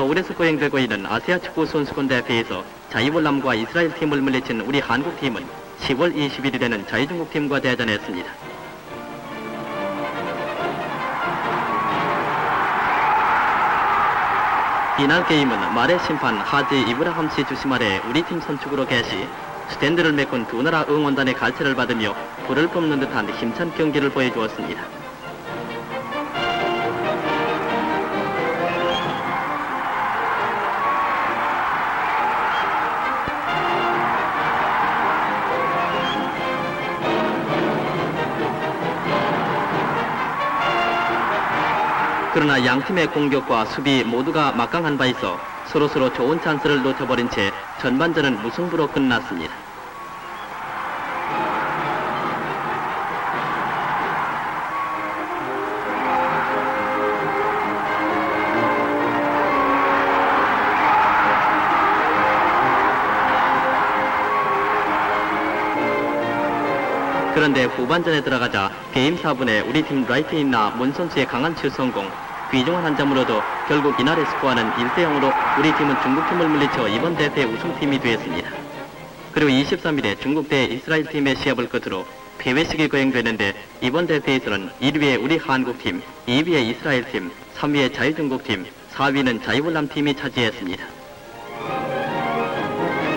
서울에서 거행되고 있는 아시아 축구 선수권 대회에서 자이월남과 이스라엘 팀을 물리친 우리 한국 팀은 10월 21일에는 자유중국 팀과 대전했습니다. 이날 게임은 마레 심판 하지 이브라함 씨 주심 아래 우리 팀 선축으로 개시 스탠드를 메꾼 두 나라 응원단의 갈채를 받으며 불을 뿜는 듯한 힘찬 경기를 보여주었습니다. 그러나 양팀의 공격과 수비 모두가 막강한 바 있어 서로서로 좋은 찬스를 놓쳐버린 채 전반전은 무승부로 끝났습니다. 그런데 후반전에 들어가자 게임 4분에 우리 팀 라이트인나 문 선수의 강한 슛 성공, 귀중한 한 점으로도 결국 이날의 스코어는 1대0으로 우리 팀은 중국팀을 물리쳐 이번 대회 우승팀이 되었습니다. 그리고 23일에 중국 대 이스라엘 팀의 시합을 끝으로 폐회식이 거행되는데 이번 대회에서는 1위에 우리 한국팀, 2위에 이스라엘 팀, 3위에 자유중국팀, 4위는 자유불남 팀이 차지했습니다.